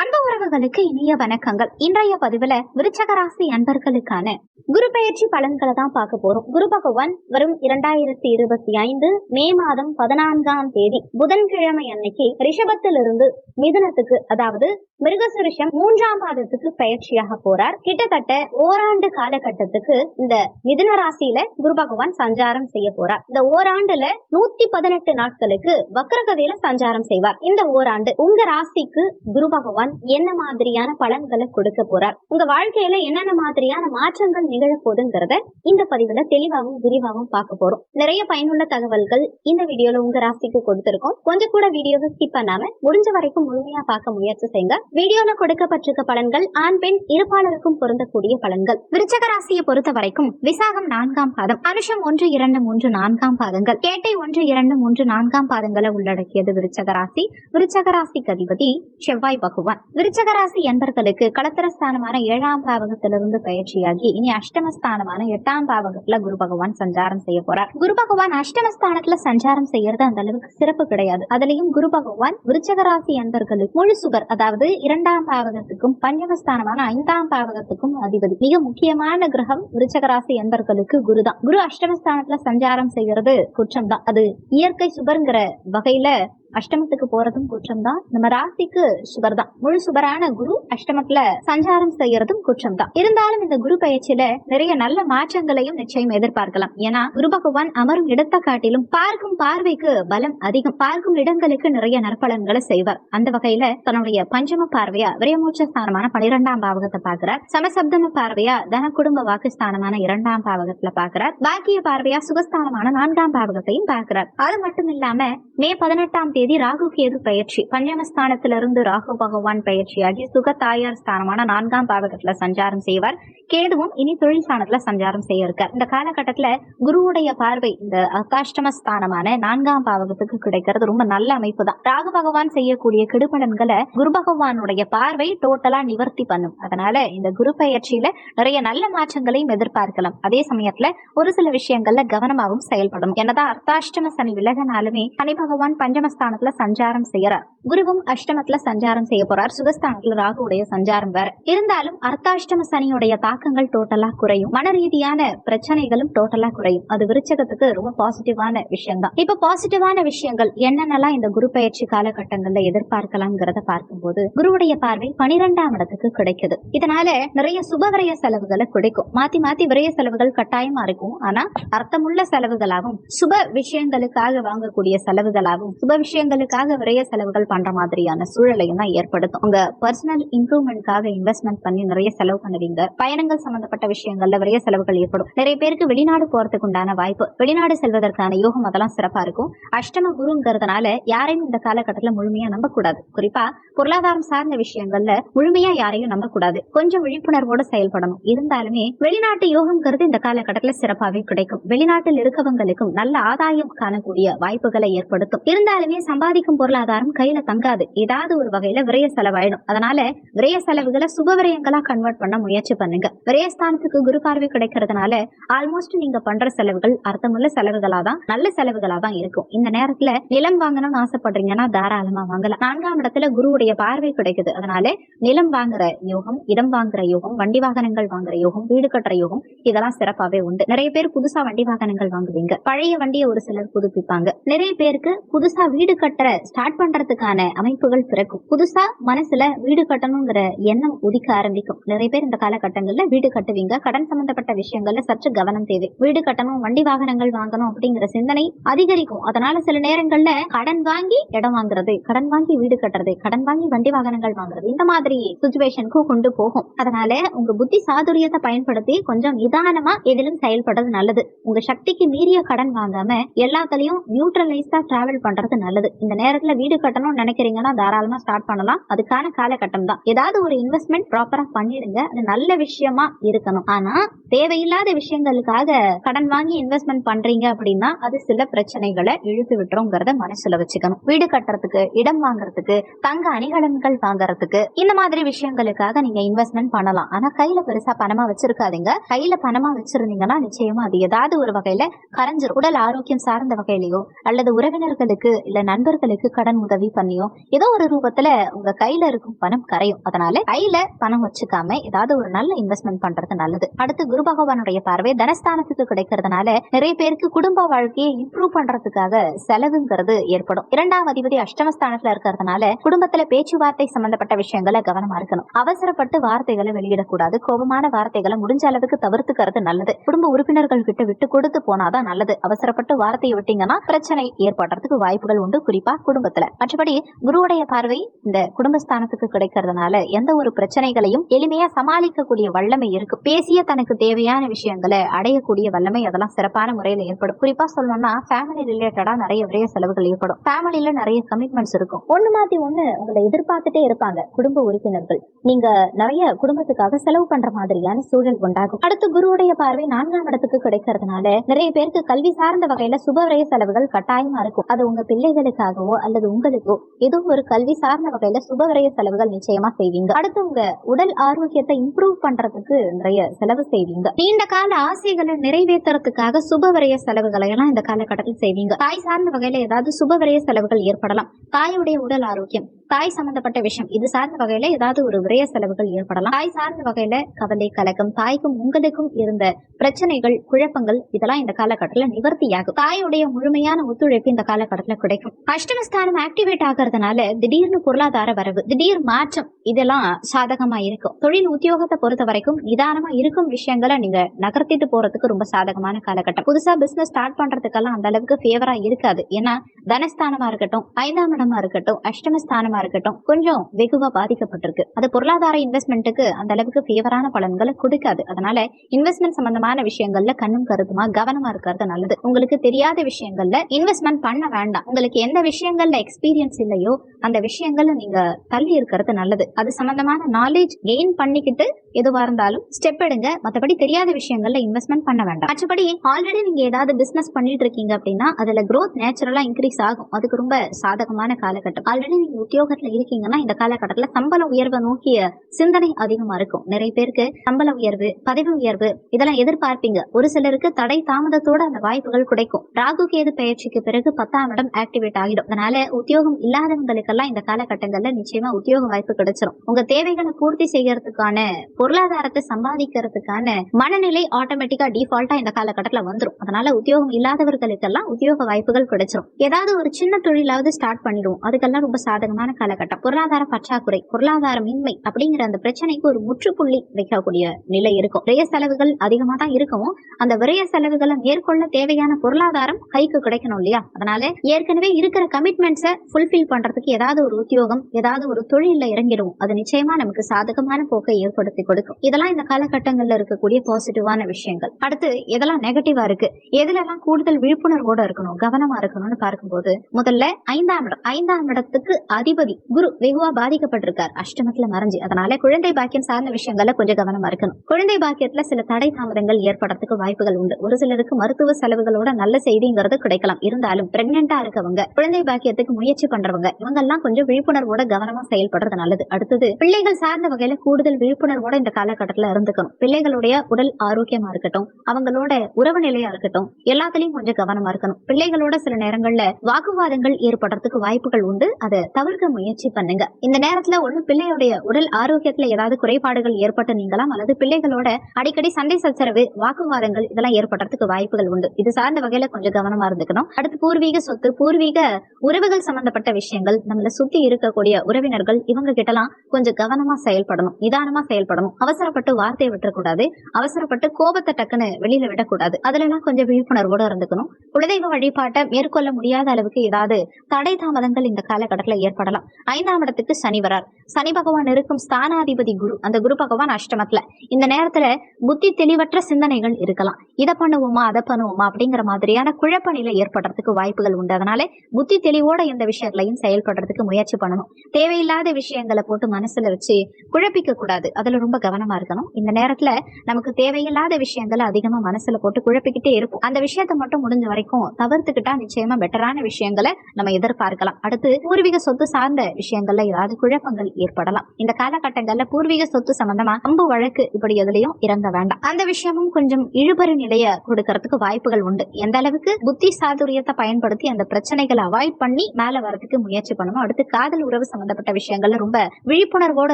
அன்பு உறவுகளுக்கு இனிய வணக்கங்கள். இன்றைய பதிவுல விருச்சகராசி அன்பர்களுக்கான குரு பெயர்ச்சி பலன்களை தான் பார்க்க போறோம். குரு பகவான் வரும் இரண்டாயிரத்தி இருபத்தி ஐந்து மே மாதம் பதினான்காம் தேதி புதன்கிழமை அன்னைக்கு ரிஷபத்திலிருந்து மிதனத்துக்கு அதாவது மிருகசுரிஷம் மூன்றாம் பாதத்துக்கு பயிற்சியாக போறார். கிட்டத்தட்ட ஓராண்டு காலகட்டத்துக்கு இந்த மிதுன ராசியில குரு பகவான் சஞ்சாரம் செய்ய போறார். இந்த ஓராண்டுல நூத்தி பதினெட்டு நாட்களுக்கு வக்ரகதியில சஞ்சாரம் செய்வார். இந்த ஓராண்டு உங்க ராசிக்கு குரு பகவான் என்ன மாதிரியான பலன்களை கொடுக்க போறார். உங்க வாழ்க்கையில என்னென்ன மாதிரியான மாற்றங்கள் நிகழ போதுங்கிறத இந்த பதிவுல தெளிவாகவும் விரிவாகவும் பார்க்க போறோம். நிறைய பயனுள்ள தகவல்கள் இந்த வீடியோல உங்க ராசிக்கு கொடுத்திருக்கோம். கொஞ்சம் கூட வீடியோவை ஸ்கிப் பண்ணாம முடிஞ்ச வரைக்கும் முழுமையா பார்க்க முயற்சி செய்யுங்க. வீடியோல கொடுக்கப்பட்டிருக்க பலன்கள் ஆண் பெண் இருப்பாளருக்கும் பொருந்தக்கூடிய பலன்கள். விருச்சக ராசியை பொறுத்த வரைக்கும் விசாகம் நான்காம் பாதம். அனுஷம் ஒன்று இரண்டு மூன்று நான்காம் பாதங்கள். கேட்டை ஒன்று இரண்டு மூன்று நான்காம் பாதங்களை உள்ளடக்கியது விருச்சக ராசி. விருச்சக ராசிக்கு அதிபதி செவ்வாய் பகவான். விருச்சக விருச்சகராசி என்பர்களுக்கு கலத்திரஸ்தானமான ஏழாம் பாவகத்திலிருந்து பயிற்சியாகி இனி அஷ்டமஸ்தானமான எட்டாம் பாவகத்துல குரு பகவான் சஞ்சாரம் செய்ய போறார். குரு பகவான் அஷ்டமஸ்தானத்துல சஞ்சாரம் செய்யறது அந்த அளவுக்கு சிறப்பு கிடையாது. அதுலயும் குரு பகவான் விருச்சகராசி என்பர்களுக்கு முழு சுகர் அதாவது இரண்டாம் பாவகத்துக்கும் பஞ்சமஸ்தானமான ஐந்தாம் பாவகத்துக்கும் அதிபதி. மிக முக்கியமான கிரகம் விருச்சகராசி என்பர்களுக்கு குருதான் குரு அஷ்டமஸ்தானத்துல சஞ்சாரம் செய்யறது குற்றம் தான். அது இயற்கை சுபர்ங்கிற வகையில அஷ்டமத்துக்கு போறதும் குற்றம் தான் நம்ம ராசிக்கு சுபர் தான் முழு சுபரான குரு அஷ்டமத்துல சஞ்சாரம் செய்யறதும் குற்றம் தான் இருந்தாலும் இந்த குரு பயிற்சியில நிறைய நல்ல மாற்றங்களையும் நிச்சயம் எதிர்பார்க்கலாம். ஏன்னா குரு பகவான் அமரும் இடத்தை காட்டிலும் பார்க்கும் பார்வைக்கு பலம் அதிகம். பார்க்கும் இடங்களுக்கு நிறைய நற்பலன்களை செய்வார். அந்த வகையில தன்னுடைய பஞ்சம பார்வையா விரயமூச்ச ஸ்தானமான பனிரெண்டாம் பாவகத்தை பாக்குறார் சமசப்தம பார்வையா தன குடும்ப வாக்குஸ்தானமான இரண்டாம் பாவகத்துல பாக்குறார் பாக்கிய பார்வையா சுகஸ்தானமான நான்காம் பாவகத்தையும் பாக்குறார் அது மட்டும் இல்லாம மே பதினெட்டாம் தேதி தேதி ராகு கேது பயிற்சி. பஞ்சமஸ்தானத்திலிருந்து ராகு பகவான் பயிற்சியாகி சுக தாயார் ஸ்தானமான நான்காம் பாவகத்துல சஞ்சாரம் செய்வார். கேதுவும் இனி தொழில் ஸ்தானத்துல சஞ்சாரம் செய்ய இருக்கார். இந்த காலகட்டத்துல குருவுடைய பார்வை இந்த அகாஷ்டம ஸ்தானமான நான்காம் பாவகத்துக்கு கிடைக்கிறது. ரொம்ப நல்ல அமைப்பு தான் ராகு பகவான் செய்யக்கூடிய கெடுபலன்களை குரு பகவானுடைய பார்வை டோட்டலா நிவர்த்தி பண்ணும். அதனால இந்த குரு பயிற்சியில நிறைய நல்ல மாற்றங்களையும் எதிர்பார்க்கலாம். அதே சமயத்துல ஒரு சில விஷயங்கள்ல கவனமாகவும் செயல்படும் என்னதான் அர்த்தாஷ்டம சனி விலகனாலுமே சனி பகவான் பஞ்சமஸ்தான சுகஸ்தானத்துல சஞ்சாரம் செய்யறார் குருவும் அஷ்டமத்துல சஞ்சாரம் செய்ய போறார். சுகஸ்தானத்துல ராகுடைய சஞ்சாரம் வேற. இருந்தாலும் அர்த்தாஷ்டம சனியுடைய தாக்கங்கள் டோட்டலா குறையும். மன ரீதியான பிரச்சனைகளும் டோட்டலா குறையும். அது விருச்சகத்துக்கு ரொம்ப பாசிட்டிவான விஷயம் தான் இப்ப பாசிட்டிவான விஷயங்கள் என்னென்னலாம் இந்த குரு பயிற்சி காலகட்டங்கள்ல எதிர்பார்க்கலாம்ங்கிறத பார்க்கும்போது குருவுடைய பார்வை பனிரெண்டாம் இடத்துக்கு கிடைக்குது. இதனால நிறைய சுபவிரய செலவுகளை கிடைக்கும். மாத்தி மாத்தி விரய செலவுகள் கட்டாயமா இருக்கும். ஆனா அர்த்தமுள்ள செலவுகளாகவும் சுப விஷயங்களுக்காக வாங்கக்கூடிய செலவுகளாகவும் சுப விஷயம் விஷயங்களுக்காக விரய செலவுகள் பண்ற மாதிரியான சூழலையும் தான் ஏற்படுத்தும். உங்க பர்சனல் இம்ப்ரூவ்மெண்ட்காக இன்வெஸ்ட்மெண்ட் பண்ணி நிறைய செலவு பண்ணுவீங்க. பயணங்கள் சம்பந்தப்பட்ட விஷயங்கள்ல விரய செலவுகள் ஏற்படும். நிறைய பேருக்கு வெளிநாடு போறதுக்கு உண்டான வாய்ப்பு வெளிநாடு செல்வதற்கான யோகம் அதெல்லாம் சிறப்பா இருக்கும். அஷ்டம குருங்கிறதுனால யாரையும் இந்த காலகட்டத்துல முழுமையா நம்பக்கூடாது. குறிப்பா பொருளாதாரம் சார்ந்த விஷயங்கள்ல முழுமையா யாரையும் நம்பக்கூடாது. கொஞ்சம் விழிப்புணர்வோட செயல்படணும். இருந்தாலுமே வெளிநாட்டு யோகம்ங்கிறது இந்த காலகட்டத்துல சிறப்பாவே கிடைக்கும். வெளிநாட்டில் இருக்கவங்களுக்கும் நல்ல ஆதாயம் காணக்கூடிய வாய்ப்புகளை ஏற்படுத்தும். இருந்தாலுமே சம்பாதிக்கும் பொருளாதாரம் கையில தங்காது. ஏதாவது ஒரு வகையில விரய செலவாயிடும். அதனால விரய செலவுகளை சுப விரயங்களா கன்வெர்ட் பண்ண முயற்சி பண்ணுங்க. விரயஸ்தானத்துக்கு குரு பார்வை கிடைக்கிறதுனால ஆல்மோஸ்ட் நீங்க பண்ற செலவுகள் அர்த்தமுள்ள செலவுகளா தான் நல்ல செலவுகளா தான் இருக்கும். இந்த நேரத்துல நிலம் வாங்கணும்னு ஆசைப்படுறீங்கன்னா தாராளமா வாங்கலாம். நான்காம் இடத்துல குருவுடைய பார்வை கிடைக்குது. அதனால நிலம் வாங்குற யோகம் இடம் வாங்குற யோகம் வண்டி வாகனங்கள் வாங்குற யோகம் வீடு கட்டுற யோகம் இதெல்லாம் சிறப்பாவே உண்டு. நிறைய பேர் புதுசா வண்டி வாகனங்கள் வாங்குவீங்க. பழைய வண்டியை ஒரு சிலர் புதுப்பிப்பாங்க. நிறைய பேருக்கு புதுசா வீடு கட்டுற ஸ்டார்ட் பண்றதுக்கான அமைப்புகள் பிறக்கும். புதுசா மனசுல வீடு கட்டணுங்கிற எண்ணம் உதிக்க ஆரம்பிக்கும். நிறைய பேர் இந்த காலகட்டங்கள்ல வீடு கட்டுவீங்க. கடன் சம்பந்தப்பட்ட விஷயங்கள்ல சற்று கவனம் தேவை. வீடு கட்டணும் வண்டி வாகனங்கள் வாங்கணும் அப்படிங்கிற சிந்தனை அதிகரிக்கும். அதனால சில நேரங்கள்ல கடன் வாங்கி இடம் வாங்குறது கடன் வாங்கி வீடு கட்டுறது கடன் வாங்கி வண்டி வாகனங்கள் வாங்குறது இந்த மாதிரி சுச்சுவேஷனுக்கு கொண்டு போகும். அதனால உங்க புத்தி சாதுரியத்தை பயன்படுத்தி கொஞ்சம் நிதானமா எதிலும் செயல்படுறது நல்லது. உங்க சக்திக்கு மீறிய கடன் வாங்காம எல்லாத்துலயும் நியூட்ரலைஸ்டா டிராவல் பண்றது நல்லது. இந்த நேரத்துல வீடு கட்டணும்னு நினைக்கிறீங்கன்னா தாராளமா ஸ்டார்ட் பண்ணலாம். அதுக்கான காலகட்டம் தான். ஏதாவது ஒரு இன்வெஸ்ட்மெண்ட் ப்ராப்பரா பண்ணிடுங்க. அது நல்ல விஷயமா இருக்கணும். ஆனா தேவையில்லாத விஷயங்களுக்காக கடன் வாங்கி இன்வெஸ்ட்மெண்ட் பண்றீங்க அப்படின்னா அது சில பிரச்சனைகளை இழுத்து விட்டுறோங்கிறத மனசுல வச்சுக்கணும். வீடு கட்டுறதுக்கு இடம் வாங்குறதுக்கு தங்க அணிகலன்கள் வாங்குறதுக்கு இந்த மாதிரி விஷயங்களுக்காக நீங்க இன்வெஸ்ட்மெண்ட் பண்ணலாம். ஆனா கையில பெருசா பணமா வச்சிருக்காதீங்க. கையில பணமா வச்சிருந்தீங்கன்னா நிச்சயமா அது ஏதாவது ஒரு வகையில கரைஞ்சிரும். உடல் ஆரோக்கியம் சார்ந்த வகையிலயோ அல்லது உறவினர்களுக்கு இல்ல நண்பர்களுக்கு கடன் உதவி பண்ணியோ ஏதோ ஒரு ரூபத்துல உங்க கையில இருக்கும் பணம் கரையும். அதனால கையில பணம் வச்சுக்காம ஏதாவது ஒரு நல்ல இன்வெஸ்ட்மெண்ட் பண்றது நல்லது. அடுத்து குரு பகவானுடைய பார்வை தனஸ்தானத்துக்கு கிடைக்கிறதுனால நிறைய பேருக்கு குடும்ப வாழ்க்கையை இம்ப்ரூவ் பண்றதுக்காக செலவுங்கிறது ஏற்படும். இரண்டாம் அதிபதி அஷ்டமஸ்தானத்துல இருக்கிறதுனால குடும்பத்துல பேச்சுவார்த்தை சம்பந்தப்பட்ட விஷயங்களை கவனமா இருக்கணும். அவசரப்பட்டு வார்த்தைகளை வெளியிடக்கூடாது. கோபமான வார்த்தைகளை முடிஞ்ச அளவுக்கு தவிர்த்துக்கிறது நல்லது. குடும்ப உறுப்பினர்கள் கிட்ட விட்டு கொடுத்து போனாதான் நல்லது. அவசரப்பட்டு வார்த்தையை விட்டீங்கன்னா பிரச்சனை ஏற்படுறதுக்கு வாய்ப்புகள் உண்டு. குறிப்பா குடும்பத்துல. மற்றபடி குருவுடைய பார்வை இந்த குடும்பஸ்தானத்துக்கு கிடைக்கிறதுனால எந்த ஒரு பிரச்சனைகளையும் எளிமையா சமாளிக்கக்கூடிய வல்லமை இருக்கு. பேசிய தனக்கு தேவையான விஷயங்களை அடையக்கூடிய வல்லமை அதெல்லாம் சிறப்பான முறையில ஏற்படும். குறிப்பா சொல்லணும்னா ஃபேமிலி ரிலேட்டடா நிறைய விரைய செலவுகள் ஏற்படும். ஃபேமிலியில நிறைய கமிட்மெண்ட்ஸ் இருக்கும். ஒண்ணு மாத்தி ஒண்ணு உங்களை எதிர்பார்த்துட்டே இருப்பாங்க குடும்ப உறுப்பினர்கள். நீங்க நிறைய குடும்பத்துக்காக செலவு பண்ற மாதிரியான சூழல் உண்டாகும். அடுத்து குருவுடைய பார்வை நான்காம் இடத்துக்கு கிடைக்கிறதுனால நிறைய பேருக்கு கல்வி சார்ந்த வகையில சுபவிரய செலவுகள் கட்டாயமா இருக்கும். அது உங்க பிள்ளைகளுக்கு பிள்ளைகளுக்காகவோ அல்லது உங்களுக்கோ ஏதோ ஒரு கல்வி சார்ந்த வகையில சுபவரைய செலவுகள் நிச்சயமா செய்வீங்க. அடுத்து உங்க உடல் ஆரோக்கியத்தை இம்ப்ரூவ் பண்றதுக்கு நிறைய செலவு செய்வீங்க. நீண்ட கால ஆசைகளை நிறைவேற்றுறதுக்காக சுபவரைய செலவுகளை எல்லாம் இந்த காலகட்டத்தில் செய்வீங்க. தாய் சார்ந்த வகையில ஏதாவது சுபவரைய செலவுகள் ஏற்படலாம். தாயுடைய உடல் ஆரோக்கியம் தாய் சம்பந்தப்பட்ட விஷயம். இது சார்ந்த வகையில ஏதாவது ஒரு விரய செலவுகள் ஏற்படலாம். தாய் சார்ந்த வகையில கவலை கலக்கம் தாய்க்கும் உங்களுக்கும் இருந்த பிரச்சனைகள் குழப்பங்கள் இதெல்லாம் இந்த காலகட்டத்தில் நிவர்த்தியாகும். தாயுடைய முழுமையான ஒத்துழைப்பு இந்த காலகட்டத்தில் கிடைக்கும். அஷ்டமஸ்தானம் ஆக்டிவேட் ஆகிறதுனால திடீர்னு பொருளாதார வரவு திடீர் மாற்றம் இதெல்லாம் சாதகமா இருக்கும். தொழில் உத்தியோகத்தை பொறுத்த வரைக்கும் நிதானமா இருக்கும் விஷயங்களை நீங்க நகர்த்திட்டு போறதுக்கு ரொம்ப சாதகமான காலகட்டம். புதுசா பிசினஸ் ஸ்டார்ட் பண்றதுக்கெல்லாம் அந்த அளவுக்கு ஃபேவரா இருக்காது. ஏன்னா தனஸ்தானமா இருக்கட்டும் ஐந்தாம் இடமா இருக்கட்டும் அஷ்டமஸ்தானமா இருக்கட்டும். கொஞ்சம் வெகுவா பாதிக்கப்பட்டிருக்கு. அது பொருளாதார இன்வெஸ்ட்மெண்ட்டுக்கு அந்த அளவுக்கு ஃபேவரான பலன்களை கொடுக்காது. அதனால இன்வெஸ்ட்மெண்ட் சம்பந்தமான விஷயங்கள்ல கண்ணும் கருத்துமா கவனமா இருக்கிறது நல்லது. உங்களுக்கு தெரியாத விஷயங்கள்ல இன்வெஸ்ட்மெண்ட் பண்ண வேண்டாம். உங்களுக்கு எந்த விஷயங்கள்ல எக்ஸ்பீரியன்ஸ் இல்லையோ அந்த விஷயங்கள்ல நீங்க தள்ளி இருக்கிறது நல்லது. அது சம்பந்தமான நாலேஜ் கெயின் பண்ணிக்கிட்டு எதுவா இருந்தாலும் ஸ்டெப் எடுங்க. மற்றபடி தெரியாத விஷயங்கள்ல இன்வெஸ்ட்மெண்ட் பண்ண வேண்டாம். மற்றபடி ஆல்ரெடி நீங்க ஏதாவது பிசினஸ் பண்ணிட்டு இருக்கீங்க அப்படின்னா அதுல க்ரோத் நேச்சுரலா இன்க்ரீஸ் ஆகும். அதுக்கு ரொம்ப சாதகமான காலகட்டம். ஆல்ரெடி நீங்க உத்தியோகத்துல இருக்கீங்கன்னா இந்த காலகட்டத்துல சம்பள உயர்வை நோக்கிய சிந்தனை அதிகமா இருக்கும். நிறைய பேருக்கு சம்பள உயர்வு பதவி உயர்வு இதெல்லாம் எதிர்பார்ப்பீங்க. ஒரு சிலருக்கு தடை தாமதத்தோட அந்த வாய்ப்புகள் கிடைக்கும். ராகு கேது பயிற்சிக்கு பிறகு பத்தாம் இடம் ஆக்டிவேட் ஆகிடும். அதனால உத்தியோகம் இல்லாதவங்களுக்கெல்லாம் இந்த காலகட்டங்கள்ல நிச்சயமா உத்தியோக வாய்ப்பு கிடைச்சிடும் உங்க தேவைகளை பூர்த்தி செய்யறதுக்கான பொருளாதாரத்தை சம்பாதிக்கிறதுக்கான மனநிலை ஆட்டோமேட்டிக்கா டிஃபால்ட்டா இந்த காலகட்டத்துல வந்துரும். அதனால உத்தியோகம் இல்லாதவர்களுக்கெல்லாம் உத்தியோக வாய்ப்புகள் கிடைச்சிரும். ஏதாவது ஒரு சின்ன தொழிலாவது ஸ்டார்ட் பண்ணிடுவோம். அதுக்கெல்லாம் ரொம்ப சாதகமான காலகட்டம். பொருளாதார பற்றாக்குறை பொருளாதாரமின்மை அப்படிங்கிற அந்த பிரச்சனைக்கு ஒரு முற்றுப்புள்ளி வைக்கக்கூடிய நிலை இருக்கும். விரைய செலவுகள் அதிகமா தான் இருக்கும் அந்த விரைய செலவுகளை மேற்கொள்ள தேவையான பொருளாதாரம் கைக்கு கிடைக்கணும் இல்லையா? அதனால ஏற்கனவே இருக்கிற கமிட்மெண்ட்ஸை ஃபுல்ஃபில் பண்றதுக்கு ஏதாவது ஒரு உத்தியோகம் ஏதாவது ஒரு தொழில இறங்கிடுவோம். அது நிச்சயமா நமக்கு சாதகமான போக்கை ஏற்படுத்தி கொடுக்கும் இதெல்லாம் இந்த காலகட்டங்கள்ல இருக்கக்கூடிய பாசிட்டிவான விஷயங்கள். அடுத்து எதெல்லாம் நெகட்டிவா இருக்கு? எதுலெல்லாம் கூடுதல் விழிப்புணர்வோட இருக்கணும்? கவனமா இருக்கணும்னு பார்க்கும்போது முதல்ல ஐந்தாம் இடம். ஐந்தாம் இடத்துக்கு அதிபதி குரு வெகுவா பாதிக்கப்பட்டிருக்கார். அஷ்டமத்துல மறைஞ்சு. அதனால குழந்தை பாக்கியம் சார்ந்த விஷயங்கள்ல கொஞ்சம் கவனமா இருக்கணும். குழந்தை பாக்கியத்துல சில தடை தாமதங்கள் ஏற்படுறதுக்கு வாய்ப்புகள் உண்டு. ஒரு சிலருக்கு மருத்துவ செலவுகளோட நல்ல செய்திங்கிறது கிடைக்கலாம். இருந்தாலும் பிரெக்னெண்டா இருக்கவங்க குழந்தை பாக்கியத்துக்கு முயற்சி பண்றவங்க இவங்க எல்லாம் கொஞ்சம் விழிப்புணர்வோட கவனமா செயல்படுறது நல்லது. அடுத்தது பிள்ளைகள் சார்ந்த வகையில கூடுதல் விழிப்புணர்வோட இந்த காலகட்டத்துல இருந்துக்கணும். பிள்ளைகளுடைய உடல் ஆரோக்கியமா இருக்கட்டும் அவங்களோட உறவு நிலையா இருக்கட்டும் எல்லாத்துலயும் கொஞ்சம் கவனமா இருக்கணும். பிள்ளைகளோட சில நேரங்கள்ல வாக்குவாதங்கள் ஏற்படுறதுக்கு வாய்ப்புகள் உண்டு. அதை தவிர்க்க முயற்சி பண்ணுங்க. இந்த நேரத்துல ஒண்ணு பிள்ளையுடைய உடல் ஆரோக்கியத்துல ஏதாவது குறைபாடுகள் ஏற்பட்டு நீங்களாம் அல்லது பிள்ளைகளோட அடிக்கடி சண்டை சச்சரவு வாக்குவாதங்கள் இதெல்லாம் ஏற்படுறதுக்கு வாய்ப்புகள் உண்டு. இது சார்ந்த வகையில கொஞ்சம் கவனமா இருந்துக்கணும். அடுத்து பூர்வீக சொத்து பூர்வீக உறவுகள் சம்பந்தப்பட்ட விஷயங்கள் நம்மள சுத்தி இருக்கக்கூடிய உறவினர்கள் இவங்க கிட்ட எல்லாம் கொஞ்சம் கவனமா செயல்படணும் நிதானமா செயல்படணும். அவசரப்பட்டு வார்த்தையை விட்டுறக்கூடாது. அவசரப்பட்டு கோபத்தை டக்குன்னு வெளியில விடக்கூடாது. அதுல எல்லாம் கொஞ்சம் விழிப்புணர்வோட இருந்துக்கணும். குலதெய்வ வழிபாட்டை மேற்கொள்ள முடியாத அளவுக்கு ஏதாவது தடை தாமதங்கள் இந்த காலகட்டத்துல ஏற்படலாம். ஐந்தாம் இடத்துக்கு சனி வரார். சனி பகவான் இருக்கும் ஸ்தானாதிபதி குரு அந்த குரு பகவான் அஷ்டமத்துல. இந்த நேரத்துல புத்தி தெளிவற்ற சிந்தனைகள் இருக்கலாம். இதை பண்ணுவோமா அதை பண்ணுவோமா அப்படிங்கிற மாதிரியான குழப்ப நிலை ஏற்படுறதுக்கு வாய்ப்புகள் உண்டு. அதனால புத்தி தெளிவோட இந்த விஷயங்களையும் செயல்படுறதுக்கு முயற்சி பண்ணணும். தேவையில்லாத விஷயங்களை போட்டு மனசுல வச்சு குழப்பிக்க கூடாது அதுல ரொம்ப ரொம்ப கவனமா இருக்கணும். இந்த நேரத்துல நமக்கு தேவையில்லாத விஷயங்களை அதிகமா மனசுல போட்டு குழப்பிக்கிட்டே இருக்கும் அந்த விஷயத்த மட்டும் முடிஞ்ச வரைக்கும் தவிர்த்துக்கிட்டா நிச்சயமா பெட்டரான விஷயங்களை நம்ம எதிர்பார்க்கலாம். அடுத்து பூர்வீக சொத்து சார்ந்த விஷயங்கள்ல ஏதாவது குழப்பங்கள் ஏற்படலாம். இந்த காலகட்டங்கள்ல பூர்வீக சொத்து சம்பந்தமா அம்பு வழக்கு இப்படி எதுலையும் இறங்க வேண்டாம். அந்த விஷயமும் கொஞ்சம் இழுபறி நிலைய கொடுக்கறதுக்கு வாய்ப்புகள் உண்டு. எந்த அளவுக்கு புத்தி சாதுரியத்தை பயன்படுத்தி அந்த பிரச்சனைகளை அவாய்ட் பண்ணி மேல வரதுக்கு முயற்சி பண்ணணும். அடுத்து காதல் உறவு சம்பந்தப்பட்ட விஷயங்கள்ல ரொம்ப விழிப்புணர்வோட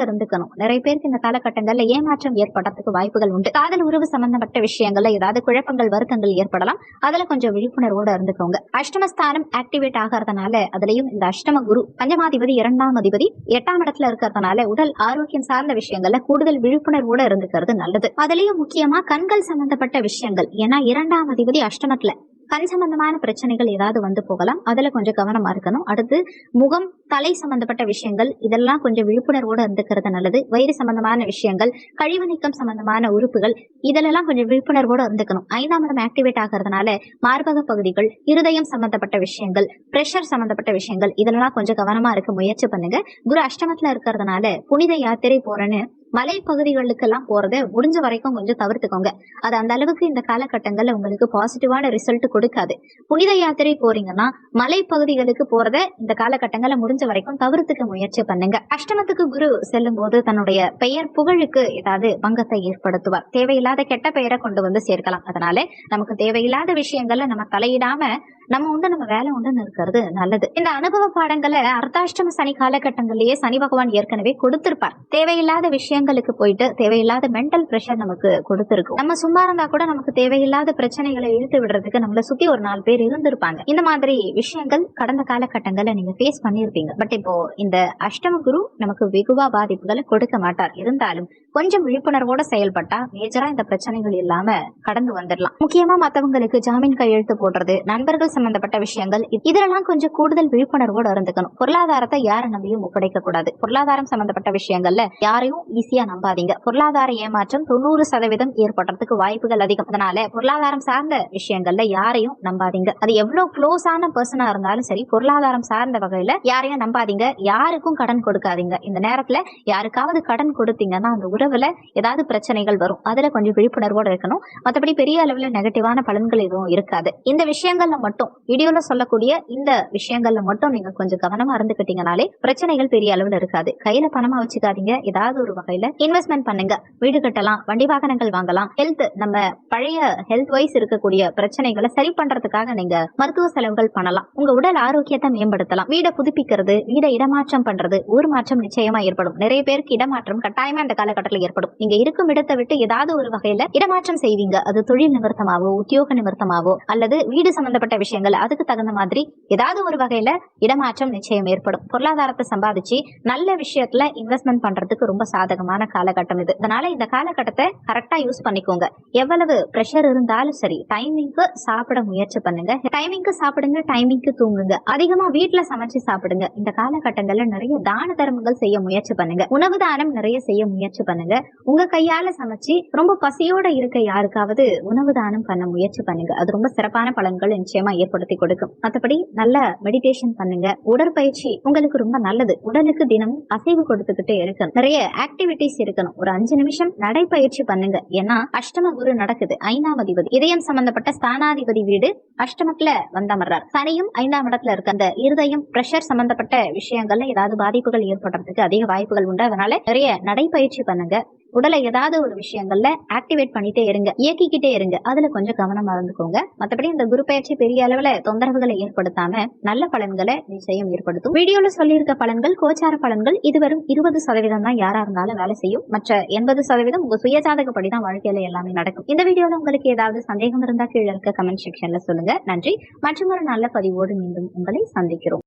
இருந்துக்கணும். நிறைய பேருக்கு இந்த காலகட்டங்கள் விஷயங்கள்ல ஏமாற்றம் ஏற்படுறதுக்கு வாய்ப்புகள் உண்டு. காதல் உறவு சம்பந்தப்பட்ட விஷயங்கள்ல ஏதாவது குழப்பங்கள் வருத்தங்கள் ஏற்படலாம். அதுல கொஞ்சம் விழிப்புணர்வோட இருந்துக்கோங்க. அஷ்டமஸ்தானம் ஆக்டிவேட் ஆகிறதுனால அதுலயும் இந்த அஷ்டம குரு பஞ்சமாதிபதி இரண்டாம் அதிபதி எட்டாம் இடத்துல இருக்கிறதுனால உடல் ஆரோக்கியம் சார்ந்த விஷயங்கள்ல கூடுதல் விழிப்புணர்வோட இருந்துக்கிறது நல்லது. அதுலயும் முக்கியமா கண்கள் சம்பந்தப்பட்ட விஷயங்கள். ஏன்னா இரண்டாம் அதிபதி அஷ்டமத்துல கண் சம்பந்தமான பிரச்சனைகள் ஏதாவது வந்து போகலாம். அதுல கொஞ்சம் கவனமா இருக்கணும். அடுத்து முகம் தலை சம்பந்தப்பட்ட விஷயங்கள் இதெல்லாம் கொஞ்சம் விழிப்புணர்வோட இருந்துக்கிறது நல்லது. வயிறு சம்பந்தமான விஷயங்கள் கழிவு நீக்கம் சம்பந்தமான உறுப்புகள் இதெல்லாம் கொஞ்சம் விழிப்புணர்வோட இருந்துக்கணும். ஐந்தாம் இடம் ஆக்டிவேட் ஆகிறதுனால மார்பக பகுதிகள் இருதயம் சம்பந்தப்பட்ட விஷயங்கள் பிரஷர் சம்பந்தப்பட்ட விஷயங்கள் இதெல்லாம் கொஞ்சம் கவனமா இருக்க முயற்சி பண்ணுங்க. குரு அஷ்டமத்துல இருக்கிறதுனால புனித யாத்திரை போறேன்னு மலை பகுதிகளுக்கெல்லாம் போறதை முடிஞ்ச வரைக்கும் கொஞ்சம் தவிர்த்துக்கோங்க. அது அந்த அளவுக்கு இந்த காலகட்டங்கள்ல உங்களுக்கு பாசிட்டிவான ரிசல்ட் கொடுக்காது. புனித யாத்திரை போறீங்கன்னா மலை பகுதிகளுக்கு போறத இந்த காலகட்டங்கள்ல முடிஞ்ச வரைக்கும் தவிர்த்துக்க முயற்சி பண்ணுங்க. அஷ்டமத்துக்கு குரு செல்லும் போது தன்னுடைய பெயர் புகழுக்கு ஏதாவது பங்கத்தை ஏற்படுத்துவார். தேவையில்லாத கெட்ட பெயரை கொண்டு வந்து சேர்க்கலாம். அதனால நமக்கு தேவையில்லாத விஷயங்கள்ல நம்ம தலையிடாம நம்ம உண்டு நம்ம வேலை உண்டுன்னு இருக்கிறது நல்லது. இந்த அனுபவ பாடங்களை அர்த்தாஷ்டம சனி காலகட்டங்களிலேயே சனி பகவான் ஏற்கனவே கொடுத்திருப்பார். தேவையில்லாத விஷயங்களுக்கு போயிட்டு தேவையில்லாத மென்டல் பிரஷர் நமக்கு கொடுத்திருக்கும். நம்ம சும்மா இருந்தா கூட நமக்கு தேவையில்லாத பிரச்சனைகளை இழுத்து விடுறதுக்கு நம்மளை சுத்தி ஒரு நாலு பேர் இருந்திருப்பாங்க. இந்த மாதிரி விஷயங்கள் கடந்த காலகட்டங்கள்ல நீங்க ஃபேஸ் பண்ணிருப்பீங்க பட் இப்போ இந்த அஷ்டம குரு நமக்கு வெகுவா பாதிப்புகளை கொடுக்க மாட்டார். இருந்தாலும் கொஞ்சம் விழிப்புணர்வோட செயல்பட்டா மேஜரா இந்த பிரச்சனைகள் இல்லாம கடந்து வந்துடலாம். முக்கியமா மத்தவங்களுக்கு ஜாமீன் கையெழுத்து போடுறது நண்பர்கள் சம்பந்தப்பட்ட விஷயங்கள் இதெல்லாம் கொஞ்சம் கூடுதல் விழிப்புணர்வோட இருந்துக்கணும். பொருளாதாரத்தை யாரை நம்பியும் ஒப்படைக்க கூடாது பொருளாதாரம் சம்பந்தப்பட்ட விஷயங்கள்ல யாரையும் ஈஸியா நம்பாதீங்க. பொருளாதார ஏமாற்றம் தொண்ணூறு சதவீதம் ஏற்படுறதுக்கு வாய்ப்புகள் அதிகம். அதனால பொருளாதாரம் சார்ந்த விஷயங்கள்ல யாரையும் நம்பாதீங்க. அது எவ்வளவு க்ளோஸான பர்சனா இருந்தாலும் சரி பொருளாதாரம் சார்ந்த வகையில யாரையும் நம்பாதீங்க. யாருக்கும் கடன் கொடுக்காதீங்க. இந்த நேரத்துல யாருக்காவது கடன் கொடுத்தீங்கன்னா அந்த உறவுல ஏதாவது பிரச்சனைகள் வரும். அதுல கொஞ்சம் விழிப்புணர்வோட இருக்கணும். மத்தபடி பெரிய அளவுல நெகட்டிவான பலன்கள் எதுவும் இருக்காது. இந்த விஷயங்கள்ல மட்டும் வீடியோல சொல்லக்கூடிய இந்த விஷயங்கள்ல மட்டும் நீங்க கொஞ்சம் கவனமா இருந்துக்கிட்டீங்கனாலே பிரச்சனைகள் பெரிய அளவுல இருக்காது. கையில பணமா வச்சுக்காதீங்க. ஏதாவது ஒரு வகையில இன்வெஸ்ட்மெண்ட் பண்ணுங்க. வீடு கட்டலாம் வண்டி வாகனங்கள் வாங்கலாம். ஹெல்த் நம்ம பழைய ஹெல்த் வைஸ் இருக்கக்கூடிய பிரச்சனைகளை சரி பண்றதுக்காக நீங்க மருத்துவ செலவுகள் பண்ணலாம். உங்க உடல் ஆரோக்கியத்தை மேம்படுத்தலாம். வீடை புதுப்பிக்கிறது வீடை இடமாற்றம் பண்றது ஊர் மாற்றம் நிச்சயமா ஏற்படும். நிறைய பேருக்கு இடமாற்றம் கட்டாயமா இந்த காலகட்டத்தில் ஏற்படும். நீங்க இருக்கும் இடத்தை விட்டு ஏதாவது ஒரு வகையில இடமாற்றம் செய்வீங்க. அது தொழில் நிமித்தமாவோ உத்தியோக நிமித்தமாவோ அல்லது வீடு சம்பந்தப்பட்ட விஷயங்கள் அதுக்கு தகுந்த மாதிரி ஏதாவது ஒரு வகையில இடமாற்றம் நிச்சயம் ஏற்படும். பொருளாதாரத்தை சம்பாதிச்சு நல்ல விஷயத்துல இன்வெஸ்ட்மெண்ட் பண்றதுக்கு ரொம்ப சாதகமான காலகட்டம் இது. அதனால இந்த காலகட்டத்தை கரெக்டா யூஸ் பண்ணிக்கோங்க. எவ்வளவு ப்ரெஷர் இருந்தாலும் சரி டைமிங்க்கு சாப்பிட முயற்சி பண்ணுங்க. டைமிங்க்கு சாப்பிடுங்க டைமிங்க்கு தூங்குங்க. அதிகமா வீட்டுல சமைச்சு சாப்பிடுங்க. இந்த காலகட்டங்கள்ல நிறைய தான தர்மங்கள் செய்ய முயற்சி பண்ணுங்க. உணவு தானம் நிறைய செய்ய முயற்சி பண்ணுங்க. உங்க கையால சமைச்சு ரொம்ப பசியோட இருக்க யாருக்காவது உணவு தானம் பண்ண முயற்சி பண்ணுங்க. அது ரொம்ப சிறப்பான பலன்கள் நிச்சயமா ஏற்படுத்தி கொடுக்கும். மற்றபடி நல்ல மெடிடேஷன் பண்ணுங்க. உடற்பயிற்சி உங்களுக்கு ரொம்ப நல்லது. உடலுக்கு தினமும் அசைவு கொடுத்துக்கிட்டே இருக்கணும். நிறைய ஆக்டிவிட்டிஸ் இருக்கணும். ஒரு அஞ்சு நிமிஷம் நடைப்பயிற்சி பண்ணுங்க. ஏன்னா அஷ்டம குரு நடக்குது. ஐந்தாம் அதிபதி. இதயம் சம்பந்தப்பட்ட ஸ்தானாதிபதி வீடு அஷ்டமத்துல வந்தமர்றார் சனியும் ஐந்தாம் இடத்துல இருக்கு அந்த இருதயம் பிரஷர் சம்பந்தப்பட்ட விஷயங்கள்ல ஏதாவது பாதிப்புகள் ஏற்படுறதுக்கு அதிக வாய்ப்புகள் உண்டு. அதனால நிறைய நடைப்பயிற்சி பண்ணுங்க. உடலை ஏதாவது ஒரு விஷயங்கள்ல ஆக்டிவேட் பண்ணிட்டே இருங்க. இயக்கிக்கிட்டே இருங்க. அதுல கொஞ்சம் கவனமா இருந்துக்கோங்க. மத்தபடி இந்த குரு பயிற்சி பெரிய அளவுல தொந்தரவுகளை ஏற்படுத்தாம நல்ல பலன்களை நிச்சயம் ஏற்படுத்தும். வீடியோல சொல்லியிருக்க பலன்கள் கோச்சார பலன்கள் இது இருபது சதவீதம் தான் யாரா இருந்தாலும் வேலை செய்யும். மற்ற எண்பது சதவீதம் உங்க சுயஜாதகப்படி தான் வாழ்க்கையில எல்லாமே நடக்கும். இந்த வீடியோல உங்களுக்கு ஏதாவது சந்தேகம் இருந்தா கீழே இருக்க கமெண்ட் செக்ஷன்ல சொல்லுங்க. நன்றி. மற்றும் ஒரு நல்ல பதிவோடு மீண்டும் உங்களை சந்திக்கிறோம்.